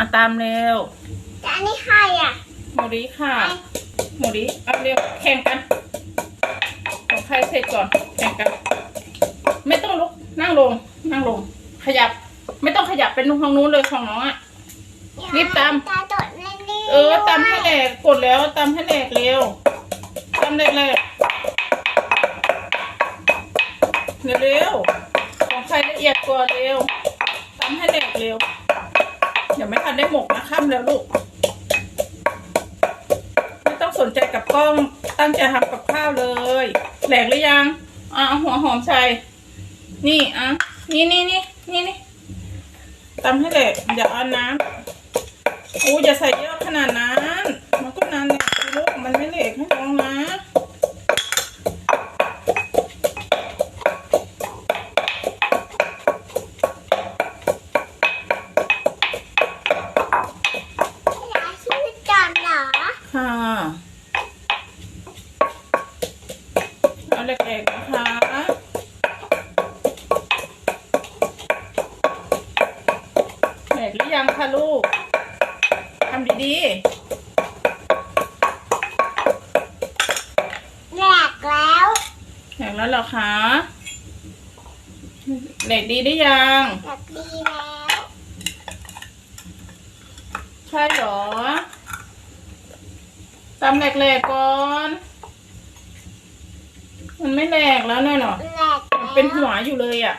อะตามเร็วแต่อันนี้ใครอะโมริค่ะโมริเอาเร็วแข่งกันของใครเสร็จก่อนแข่งกัน ไม่ต้องลุกนั่งลง นั่งลง ขยับ ไม่ต้องขยับเป็นทางนู้นเลยของน้องอะ รีบตามตาตดเล่นนี่เออตามให้แหลกกดแล้วตามให้แหลกเร็วตามแหลกเลยเร็วๆของใครละเอียดกว่าเร็วตามให้แหลกเร็วเดี๋ยว ไม่ทันได้หมกนะข้ามแล้วลูก ไม่ต้องสนใจกับกล้องตั้งใจทำกับข้าวเลยแหลกหรือยังอะเอาหัวหอมใส่นี่อะนี่นี่นี่นี่นี่ตำให้แหลกอย่าเอาน้ำอู้อย่าใส่เยอะขนาดนั้นก็นานเนี่ยลูกมันไม่เหลกให้น้องนะ ยายชื่อจอนเหรอ ค่ะเอาเล็กๆนะคะแหลกหรือยังคะลูกทำดีแหลกแล้วๆแหลกแล้วเหรอคะแหลกดีหรือยังแหลกดีแล้ว ใช่เหรอ ตำแหลกๆก่อน มันไม่แหลกแล้วเนี่ยเนาะแหลกมันเป็นหัวอยู่เลยอะ่ะ